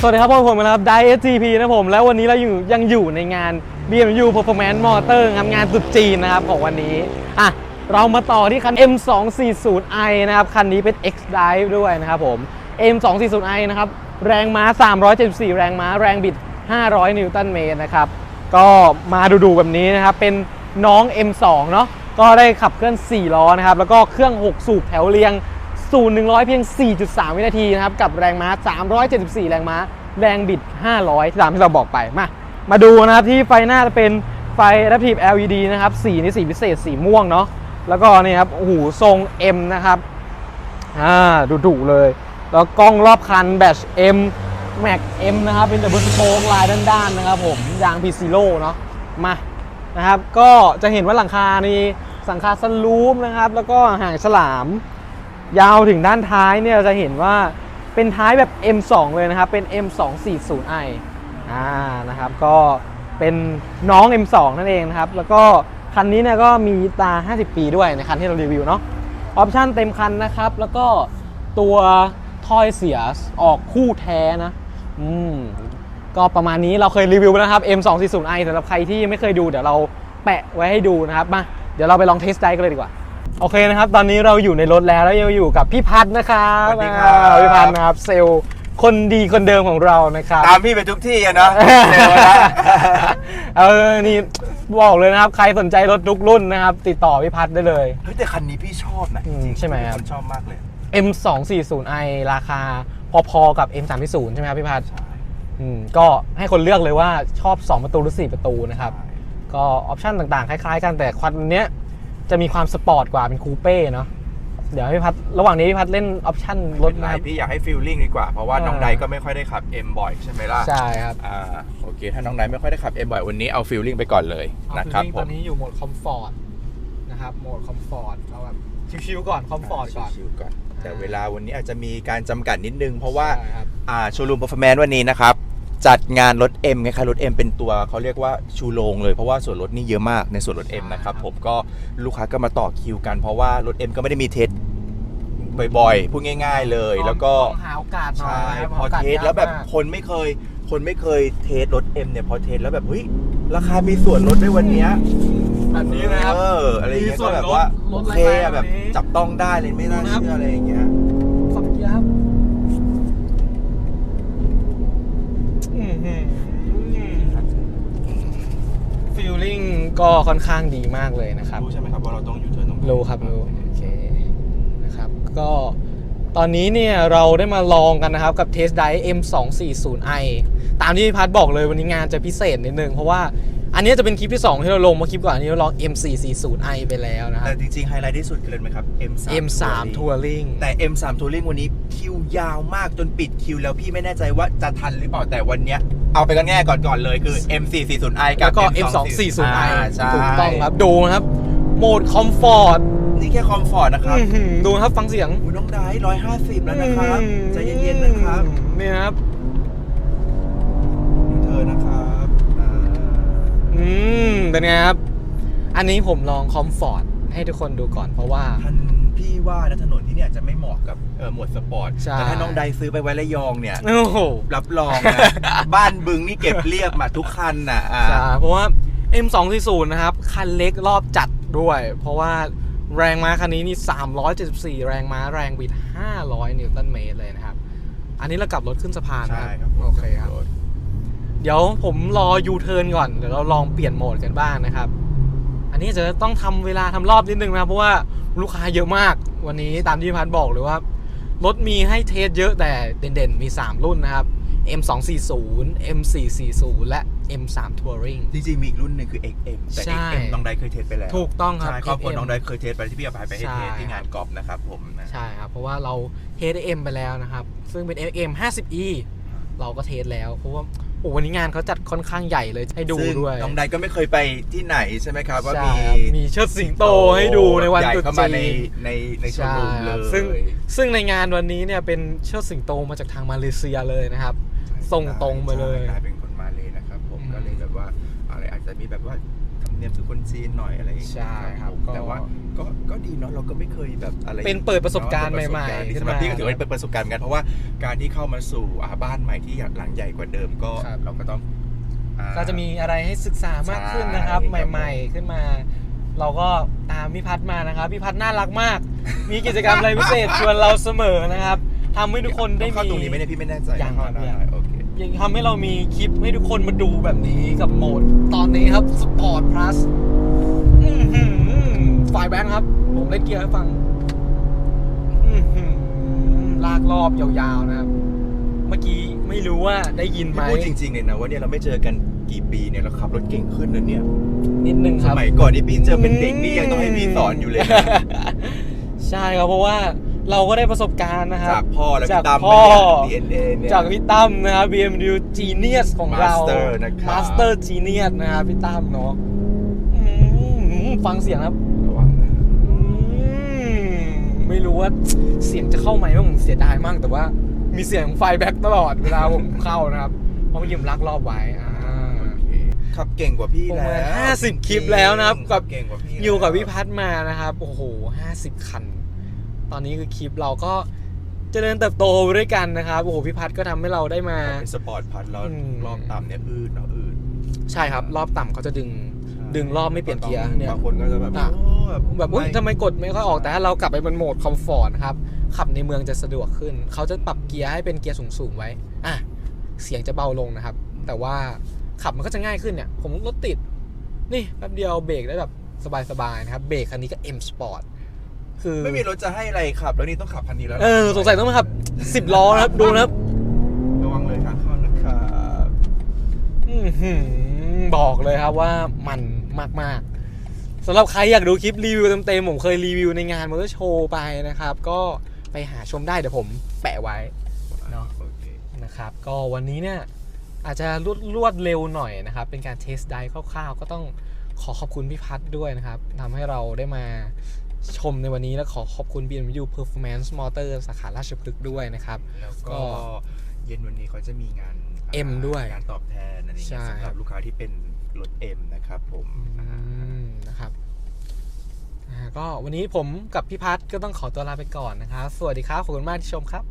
สวัสดีครับผมนะครับไดเอสทีพีนะผม แล้ววันนี้เราอยู่ยังอยู่ในงาน BMW Performance Motor ครับงานตรุษจีนนะครับของวันนี้อะเรามาต่อที่คัน M240i นะครับคันนี้เป็น X Drive ด้วยนะครับผม M240i นะครับแรงม้า 374 แรงม้า แรงบิด 500 นิวตันเมตรนะครับก็มาดูๆแบบนี้นะครับเป็นน้อง M2 เนาะก็ได้ขับเคลื่อน 4 ล้อนะครับแล้วก็เครื่อง 6 สูบแถวเรียง ศูนย์100 เพียง 4.3 วินาทีนะครับ กับแรงม้า 374 แรงม้า แรงบิด 500 ตามที่เราบอกไป มา มาดูนะครับที่ไฟหน้าจะเป็นไฟ Adaptive LED นะครับ สีนี่สีพิเศษสีม่วงเนาะ แล้วก็นี่ครับ โอ้โห ทรง M นะครับ อ่าดูดุเลย แล้วกล้องรอบคันแบต M Max M นะครับ เป็นดับเบิลสโค้งลายด้านๆนะครับผม ยาง P Zero เนาะ มา นะครับ ก็จะเห็นว่าหลังคานี่สังคาซันรูมนะครับ แล้วก็หางฉลาม ยาวถึงด้านท้ายเนี่ยจะเห็นว่าเป็นท้ายแบบ M2 เลยนะครับ เป็น M240i อ่านะครับก็เป็นน้อง M2 นั่นเองนะครับ แล้วก็คันนี้เนี่ยก็มีตา 50 ปีด้วยในคันที่เรารีวิวเนาะออปชั่นเต็มคันนะครับ แล้วก็ตัวถอยเสียออกคู่แท้นะ อืม ก็ประมาณนี้เราเคยรีวิวไปแล้วนะครับ M240i สำหรับใครที่ยังไม่เคยดูเดี๋ยวเราแปะไว้ให้ดูนะครับ มา เดี๋ยวเราไปลองเทสไดกันเลยดีกว่า โอเคนะครับ ตอนนี้เราอยู่ในรถแล้วแล้วยังอยู่กับพี่พัฒน์นะครับสวัสดีครับ อ่าพี่พัฒน์นะครับเซลล์คนดีคนเดิมของเรานะครับ ตามพี่ไปทุกที่อะเนาะเร็วนะ เออ นี่บอกเลยนะครับ ใครสนใจรถทุกรุ่นนะครับ ติดต่อพี่พัฒน์ได้เลย เฮ้ยแต่คันนี้พี่ชอบนะอืมจริงๆใช่ไหมครับเป็นคนชอบมากเลย M240i ราคาพอๆกับ M340 ใช่ไหมครับพี่พัฒน์อืมก็ให้คนเลือกเลยว่าชอบ 2 ประตูหรือ 4 ประตูนะครับ ก็ออปชันต่างๆ คล้ายๆ กันแต่คันเนี้ย จะมีความสปอร์ตกว่าเป็นคูเป้เนาะเดี๋ยวให้พี่พัฒน์ระหว่างนี้พี่พัฒน์เล่นออปชันรรถถไหนนะครับพี่อยากให้ฟีลลิ่งดีกว่า เพราะว่าอ่า น้องไดก็ไม่ค่อยได้ขับ M บ่อยใช่ไหมล่ะใช่ครับ อ่าโอเค ถ้าน้องไดไม่ค่อยได้ขับ M บ่อยวันนี้เอาฟีลลิ่งไปก่อนเลยนะครับเอาผตอมนนี้อยู่โหมดคอมฟอร์ตนะครับโหมดคอมฟอร์ตเราแบบชิวๆก่อนคอมฟอร์ตก่อน ชิวๆก่อน แต่เวลาวันนี้อาจจะมีการจำกัดนิดนึง เพราะว่า ใช่ครับ อ่าโชว์รูม performance วันนี้นะครับ จัดงานรถ M ไงครับรถ M เป็นตัวเขาเรียกว่าชูโรงเลยเพราะว่าส่วนลดนี่เยอะมากในส่วนลด M นะครับผมก็ลูกค้าก็มาต่อคิวกันเพราะว่ารถ M ก็ไม่ได้มีเทสบ่อยๆพูดง่าย ๆเลย แล้วก็ต้องหาโอกาสหน่อยใช่นะครับพอโกาสเทสแล้วแบบยากมากคนไม่เคย คนไม่เคยเทสรถ M เนี่ยพอเทสแล้วแบบเฮ้ยราคามีส่วนลดด้วยวันเนี้ย แบบนี้นะครับ เอออะไรอย่างเงี้ยมีส่ก็วนแบบว่าลดโอเคลดแรงๆอะแบบแบบนี้จับต้องได้เลยไม่น่าดูนะครับเชื่ออะไรอย่างเงี้ย ขอบคุณครับฟีลลิ่ง ก็ค่อนข้างดีมากเลยนะครับ รู้ใช่ไหมครับว่าเราต้องอยู่เทิร์นตรงไหนรู้ครับรู้โอเคนะครับก็ตอนนี้เนี่ยเราได้มาลองกันนะครับกับ Test Drive M240i ตามที่พี่พัฒน์บอกเลยวันนี้งานจะพิเศษนิดนึง เพราะว่าอันนี้จะเป็นคลิปที่ 2 ที่เราลงเมาคลิปก่อนอันนี้เราลอง M440i ไปแล้วนะครัแต่บจริงๆ ไฮไลท์ที่สุดคืออะไรไหมครับ M3 M3 Touring แต่ M3 Touring วันนี้ คิวยาวมากจนปิดคิว แล้วพี่ไม่แน่ใจว่าจะทันหรือเปล่าแต่วันเนี้ยเอาไปกันแง่ก่อนก่อนๆเลยคือ M440i กัแล้บวก็ M240i M240i ใช่ถูกต้องครับ ดูนะครับ โหมดคอมฟอร์ตนี่แค่คอมฟอร์ตนะครับดูนะครับฟังเสียงอุ๊ยน้องได้ร้อยห้าสิบแล้วนะครับใจเย็นๆนะครับนี่นะครับดูเธอนะครับอ่าอืมเป็นไงครับ อันนี้ผมลองคอมฟอร์ตให้ทุกคนดูก่อนเพราะว่าท่าน พี่ว่านะถนนที่เนี่ยจะไม่เหมาะกับเออหมวดสปอร์ตใช่ แต่ถ้าน้องใดซื้อไปไว้ระยองเนี่ย โอ้โหรับรองนะ บ้านบึงนี่เก็บเรียบมาทุกคันน่ะอ่า ใช่เพราะว่า M240 นะครับ คันเล็กรอบจัดด้วย เพราะว่าแรงม้าคันนี้นี่ 374 แรงม้าแรงบิด 500 นิวตันเมตรเลยนะครับ อันนี้เรากลับรถขึ้นสะพานนะใช่คครัรับบโอเคครับ เดี๋ยวผมรอยูเทิร์นก่อน เดี๋ยวเราลองเปลี่ยนโหมดกันบ้างนะครับ อันนี้จะต้องทำเวลาทำรอบนิดนึงนะครับเพราะว่า ลูกค้าเยอะมาก วันนี้ตามที่พี่พันธ์บอกเลยว่ารถมีให้เทสเยอะแต่เด่นๆ มี 3 รุ่นนะครับ M240 M440 และ M3 Touring จริงๆมีอีกรุ่นหนึ่งคือ XM แต่ ใช่ XM น้องใดเคยเทสไปแล้วถูกต้องครับ ใช่ครอบครัว XM น้องใดเคยเทสไปที่พี่เอาไปให้ใช่เทสที่งานกอล์ฟนะครับผมนะใช่ครับ เพราะว่าเราเทส M ไปแล้วนะครับ ซึ่งเป็น M 50e เราก็เทสแล้ว เพราะว่าโอ้วันนี้งานเขาจัดค่อนข้างใหญ่เลยให้ดูซึ่งด้วย น้องใดก็ไม่เคยไปที่ไหนใช่ไหมครับ ว่าใช่มีครับมีเชิดสิงโตให้ดูในวันใหญ่ตรุษเข้าจีมาในนในในโชว์ใช่รูมคเลรับยซึ่งซึ่งในงานวันนี้เนี่ยเป็นเชิดสิงโตมาจากทางมาเลเซียเลยนะครับ ส่งตรงมาเลยใช่เป็นคนมาเลยนะครับผมอืมก็เลยแบบว่าอะไรอาจจะมีแบบว่าธรรม เนียมคือคนจีนหน่อยอะไรอย่างเงี้ยใช่ครับผมก็ แต่ว่าก็ก็ดีเนาะเราก็ไม่เคยแบบอะไรเป็นเปิดประสบการณ์เนอะใหม่ๆเปิดประสบกรณ์ขึ้นสำหรับมาพี่ก็ถือว่าเป็นประสบการณ์เหมือนกันเพราะว่าการที่เข้ามาสู่อ่าบ้านใหม่ที่หลังใหญ่กว่าเดิมก็ครับ เราก็ต้องอ่าก็จะมีอะไรให้ศึกษามากขึ้นนะครับ ใช่ครับใหม่ ๆ ขึ้นมา เราก็ตามพี่พัฒน์มานะครับพี่พัฒน์น่ารักมาก มีกิจกรรมอะไรพิเศษชวนเราเสมอนะครับทำให้ทุกคนได้ต้องเข้ามี ตรงนี้ไหมเนี่ยพี่ไม่แน่ใจยังครับเข้าได้ยังโอเค ยังทำให้เรามีคลิปให้ทุกคนมาดูแบบนี้กับโหมด ตอนนี้ครับ Sport Plus อื้อหือฝ่ายแบงค์ครับ ผมเล่นเกียร์ให้ฟังอื้อหือลากรอบยาวๆนะครับ เมื่อกี้ไม่รู้ว่าได้ยินไหม พูดจริงๆเลยนะว่าเนี่ยเราไม่เจอกันกี่ปีเนี่ยเราขับรถเก่งขึ้นนะเนี่ย นิดนึงคสรับ มัยก่อนที่พี่เจอเป็นเด็กนี่ยังต้องให้พี่สอนอยู่เลยนะใช่ครับเพราะว่า เราก็ได้ประสบการณ์นะครับ จากพ่อแล้วจากพี่ตั้มพ่อเนี่ย DNA เนี่ย จากพี่ตั้มนะครับ BMW Genius ของเรา Master นะครับ Master Genius นะครับพี่ตั้มเนาะอืมฟังเสียงครับระวังนะอืมไม่รู้ว่าเสียงจะเข้าไหมว่าผมเสียดายมากแต่ว่า มีเสียงไฟแบ็กตลอดเวลาผมเข้านะครับ เพราะเมื่อกี้ผมลักรอบไว้อ่า โอเคขับเก่งกว่าพี่ประแล้มาณว50คลิปแล้วนะครับกับ เก่งกว่าพี่อยู่กับแล้วพี่พัฒน์มานะครับ โอ้โหห้าสิบคัน ตอนนี้คือคลิปเราก็เจริญเติบโตไปด้วยกันนะครับโอ้โหพี่พัฒน์ก็ทำให้เราได้มาเป็นสปอร์ตพัดแล้วอืม รอบต่ำเนี่ยอืดเนาะอืดใช่ครับ รอบต่ำเขาจะดึงดึงรอบไม่เปลี่ยนเกียร์เนี่ยบางคนก็จะแบบอะ โอ้แบบแบบอุ้ยทำไมกดไม่ค่อยออกแต่ถ้าเรากลับไปเป็นโหมดคอมฟอร์ตนะครับ ขับในเมืองจะสะดวกขึ้น เขาจะปรับเกียร์ให้เป็นเกียร์สูงๆไว้ อะ เสียงจะเบาลงนะครับ แต่ว่าขับมันก็จะง่ายขึ้นเนี่ย ผมรถติด นี่แป๊บเดียวเบรกได้แบบสบายๆนะครับ เบรกคันนี้ก็ M Sport คือไม่มีรถจะให้อะไรขับ แล้วนี่ต้องขับคันนี้แล้วเออสงสัยต้องมาขับสิบล้อนะครับดูนะครับระวังเลยทางเข้านะครับอื้อหือบอกเลยครับว่ามันมากๆสำหรับใครอยากดูคลิปรีวิวเต็มๆผมเคยรีวิวในงานมอเตอร์โชว์ไปนะครับ ก็ไปหาชมได้เดี๋ยวผมแปะไว้เนาะโอเคนะครับ ก็วันนี้เนี่ยอาจจะรวดรวดเร็วหน่อยนะครับ เป็นการเทสไดคร่าวๆ ก็ต้องขอขอบคุณพี่พัฒน์ด้วยนะครับทำให้เราได้มา ชมในวันนี้และขอขอบคุณ BMW Performance Motor สาขาราชพฤกษ์ด้วยนะครับ แล้วก็ก็เย็นวันนี้เขาจะมีงาน M ด้วยงานตอบแทนอะไรอย่างใช่เงี้ยสำหครัรับบลูกค้าที่เป็นรถ M นะครับผมอืมนะครับอ่าก็วันนี้ผมกับพี่พัฒน์ก็ต้องขอตัวลาไปก่อนนะครับ สวัสดีครับ ขอบคุณมากที่ชมครับ